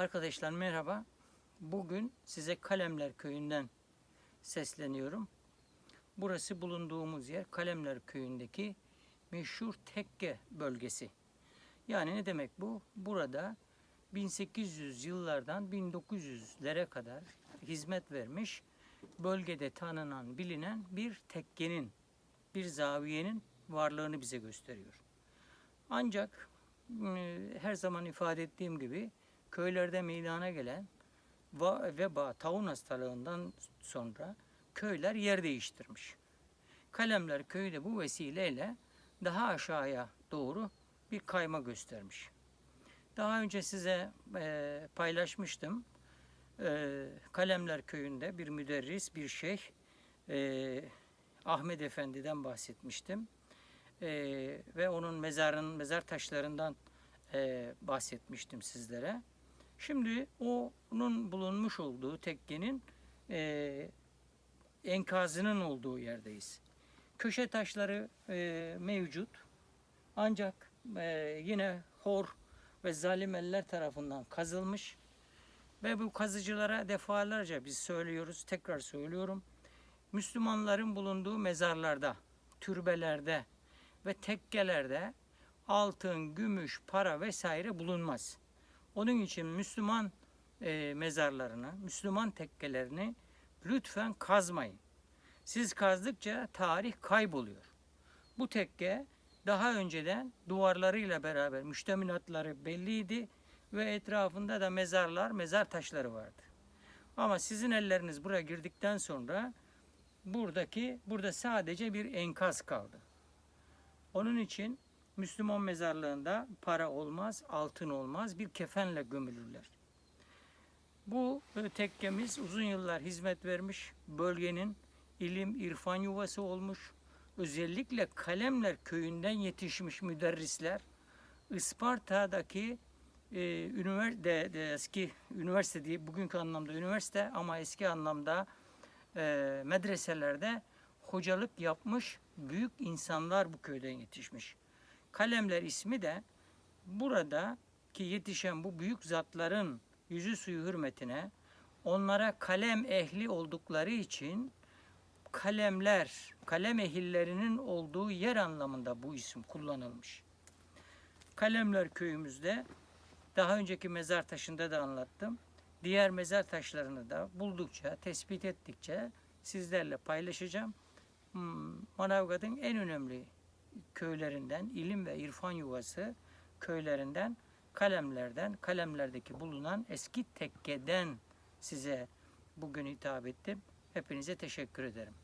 Arkadaşlar merhaba. Bugün size Kalemler Köyü'nden sesleniyorum. Burası bulunduğumuz yer Kalemler Köyü'ndeki meşhur tekke bölgesi. Yani ne demek bu? Burada 1800 yıllardan 1900'lere kadar hizmet vermiş, bölgede tanınan, bilinen bir tekkenin, bir zaviyenin varlığını bize gösteriyor. Ancak e, her zaman ifade ettiğim gibi köylerde meydana gelen veba, taun hastalığından sonra köyler yer değiştirmiş. Kalemler köyü de bu vesileyle daha aşağıya doğru bir kayma göstermiş. Daha önce size e, paylaşmıştım. E, Kalemler köyünde bir müderris, bir şeyh e, Ahmet Efendi'den bahsetmiştim. E, ve onun mezarın mezar taşlarından e, bahsetmiştim sizlere. Şimdi onun bulunmuş olduğu tekkenin e, enkazının olduğu yerdeyiz. Köşe taşları e, mevcut. Ancak e, yine hor ve zalim eller tarafından kazılmış. Ve bu kazıcılara defalarca biz söylüyoruz, tekrar söylüyorum. Müslümanların bulunduğu mezarlarda, türbelerde ve tekkelerde altın, gümüş, para vesaire bulunmaz. Onun için Müslüman e, mezarlarını, Müslüman tekkelerini lütfen kazmayın. Siz kazdıkça tarih kayboluyor. Bu tekke daha önceden duvarlarıyla beraber müştemilatları belliydi ve etrafında da mezarlar, mezar taşları vardı. Ama sizin elleriniz buraya girdikten sonra buradaki burada sadece bir enkaz kaldı. Onun için Müslüman mezarlığında para olmaz, altın olmaz, bir kefenle gömülürler. Bu e, tekkemiz uzun yıllar hizmet vermiş, bölgenin ilim, irfan yuvası olmuş. Özellikle Kalemler köyünden yetişmiş müderrisler, Isparta'daki e, üniversite, de, eski üniversite değil, bugünkü anlamda üniversite ama eski anlamda e, medreselerde hocalık yapmış büyük insanlar bu köyden yetişmiş. Kalemler ismi de buradaki yetişen bu büyük zatların yüzü suyu hürmetine onlara kalem ehli oldukları için kalemler, kalem ehillerinin olduğu yer anlamında bu isim kullanılmış. Kalemler köyümüzde daha önceki mezar taşında da anlattım. Diğer mezar taşlarını da buldukça, tespit ettikçe sizlerle paylaşacağım. Hmm, Manavgat'ın en önemli köylerinden, ilim ve irfan yuvası köylerinden, kalemlerden, kalemlerdeki bulunan eski tekkeden size bugün hitap ettim. Hepinize teşekkür ederim.